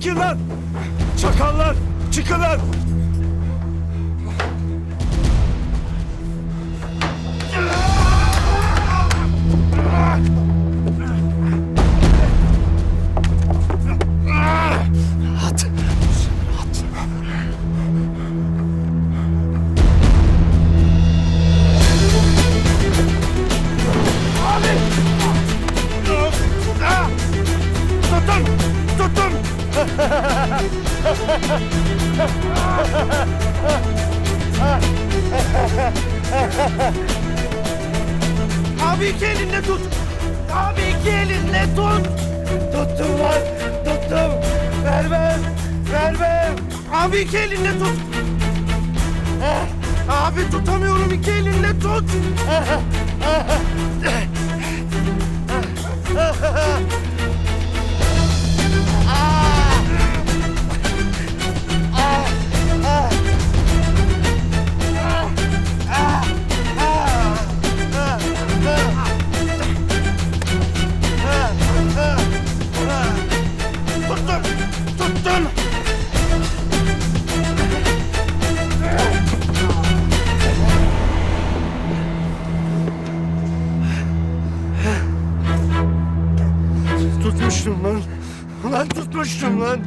Çekil lan! Çakallar! Çıkın lan! Abi iki elinle tut! Abi iki elinle tut! Tuttum lan! Tuttum! Vermem! Vermem! Abi iki elinle tut! Eh, Abi tutamıyorum iki elinle tut! Tutmuştum lan. Lan tutmuştum lan.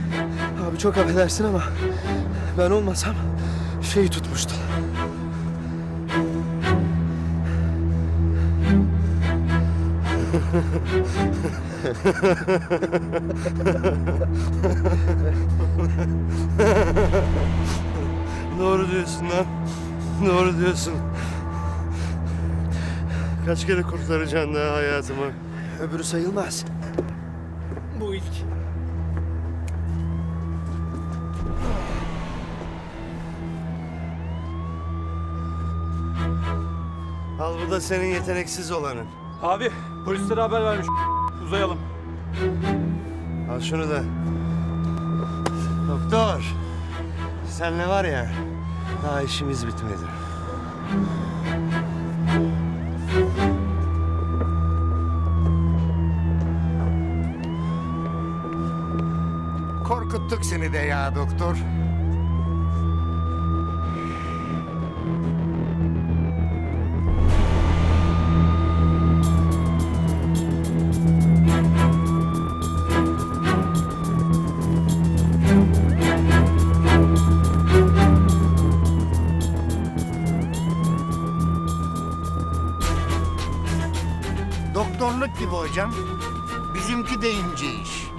Abi çok affedersin ama ben olmasam şeyi tutmuştu. Doğru diyorsun lan. Doğru diyorsun. Kaç kere kurtaracaksın daha hayatımı? Öbürü sayılmaz. Bu ilk. Al bu da senin yeteneksiz olanın. Abi polislere haber vermiş. Uzayalım. Al şunu da. Doktor. Senle var ya. Daha işimiz bitmedi. Korkuttuk seni de ya doktor. Doktorluk gibi hocam. Bizimki de ince iş.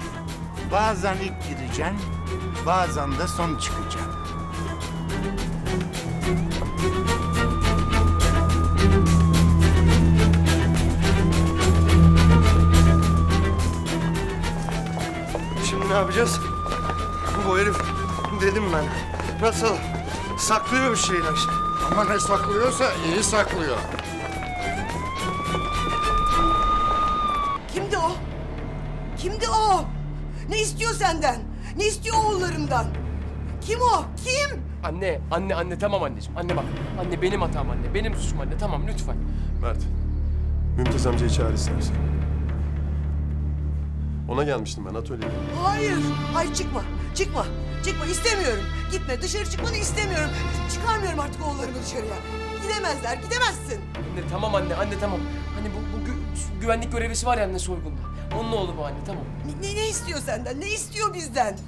Bazen ilk gireceksin, bazen de son çıkacaksın. Şimdi ne yapacağız? Bu herif dedim ben. Nasıl? Saklıyor bir şeyler. Ama ne saklıyorsa iyi saklıyor. Kimdi o? Kimdi o? Ne istiyor senden? Ne istiyor oğullarımdan? Kim o? Kim? Anne, anne, anne tamam anneciğim. Anne bak. Anne benim hatam anne. Benim suçum anne. Tamam lütfen. Mert, Mümtaz amcayı çağır istersen. Ona gelmiştim ben atölyeye. Hayır. Hayır çıkma. Çıkma. Çıkma istemiyorum. Gitme dışarı çıkmanı istemiyorum. Çıkarmıyorum artık oğullarımı dışarıya. Gidemezler. Gidemezsin. Anne tamam anne, anne tamam. Hani bu, bu gü- güvenlik görevlisi var ya anne soygunda. Onun oğlu bu anne tamam. Ne, ne, ne istiyor senden? Ne istiyor bizden?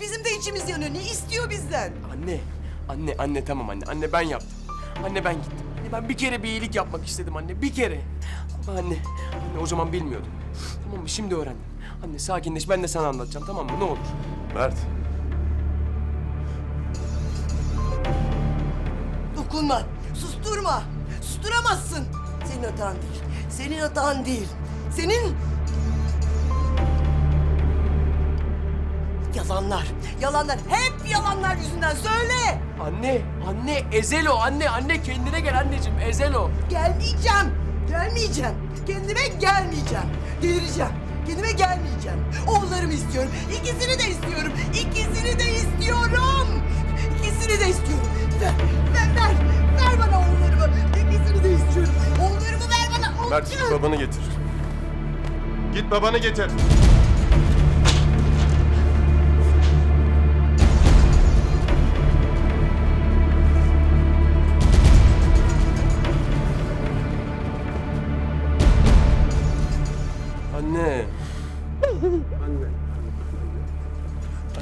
Bizim de içimiz yanıyor. Ne istiyor bizden? Anne, anne, anne tamam anne. Anne ben yaptım. Anne ben gittim. Anne ben bir kere bir iyilik yapmak istedim anne. Bir kere. Ama anne, anne o zaman bilmiyordum. Tamam mı? Şimdi öğrendim. Anne sakinleş. Ben de sana anlatacağım tamam mı? Ne olur. Mert, Dokunma. Susturma. Susturamazsın. Senin hatan değil. Senin hatan değil. Senin... Yalanlar. Yalanlar. Hep yalanlar yüzünden. Söyle. Anne, anne, ezel o. Anne, anne kendine gel anneciğim. Ezel o. Gelmeyeceğim. Gelmeyeceğim. Kendime gelmeyeceğim. Delireceğim. Kendime gelmeyeceğim. Oğullarımı istiyorum. İkisini de istiyorum. İkisini de istiyorum. İkisini de istiyorum. Ver, ver, ver. Ver bana oğullarımı. İkisini de istiyorum. Oğullarımı ver bana. Mert git babanı getir. Git babanı getir.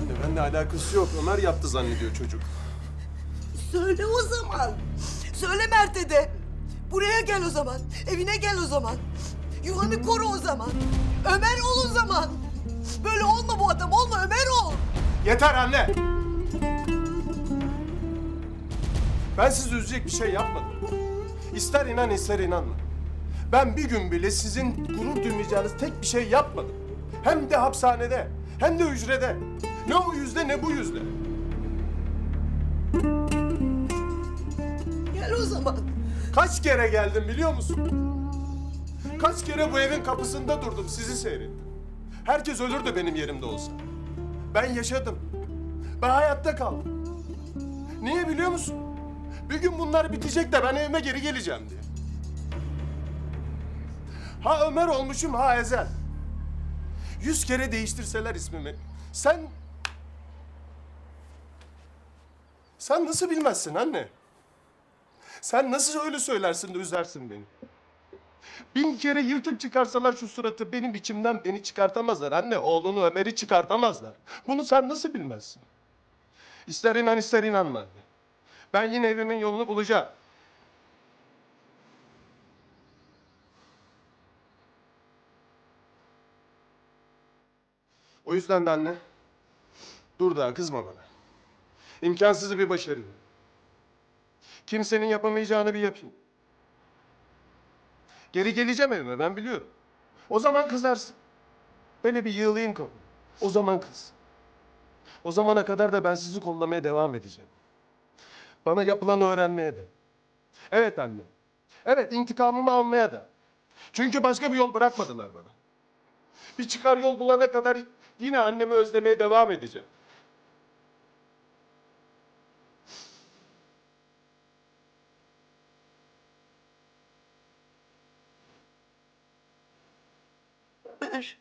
Anne benimle alakası yok. Ömer yaptı zannediyor çocuk. Söyle o zaman. Söyle Mert'e de. Buraya gel o zaman. Evine gel o zaman. Yuvanı koru o zaman. Ömer ol o zaman. Böyle olma bu adam olma Ömer ol. Yeter anne! Ben sizi üzecek bir şey yapmadım. İster inan ister inanma. Ben bir gün bile sizin gurur duymayacağınız tek bir şey yapmadım. Hem de hapishanede, hem de hücrede. Ne o yüzde ne bu yüzde. Gel o zaman. Kaç kere geldim biliyor musun? Kaç kere bu evin kapısında durdum, sizi seyrettim. Herkes ölürdü benim yerimde olsa. Ben yaşadım. Ben hayatta kaldım. Niye biliyor musun? Bir gün bunlar bitecek de ben evime geri geleceğim diye. Ha Ömer olmuşum ha Ezel. Yüz kere değiştirseler ismimi. Sen... Sen nasıl bilmezsin anne? Sen nasıl öyle söylersin de üzersin beni? Bin kere yırtıp çıkarsalar şu suratı benim içimden beni çıkartamazlar anne. Oğlunu Ömer'i çıkartamazlar. Bunu sen nasıl bilmezsin? İster inan ister inanma. Ben yine evimin yolunu bulacağım. O yüzden de anne, dur daha kızma bana. İmkansızı bir başarayım. Kimsenin yapamayacağını bir yapayım. Geri geleceğim evime ben biliyorum. O zaman kızarsın. Böyle bir yığılayım kapı. O zaman kız. O zamana kadar da ben sizi kollamaya devam edeceğim. Bana yapılanı öğrenmeye de. Evet anne. Evet intikamımı almaya da. Çünkü başka bir yol bırakmadılar bana. Bir çıkar yol bulana kadar yine annemi özlemeye devam edeceğim. Ömer.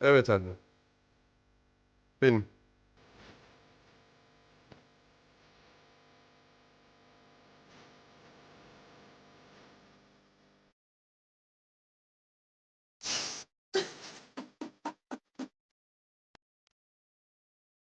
Evet anne. Benim.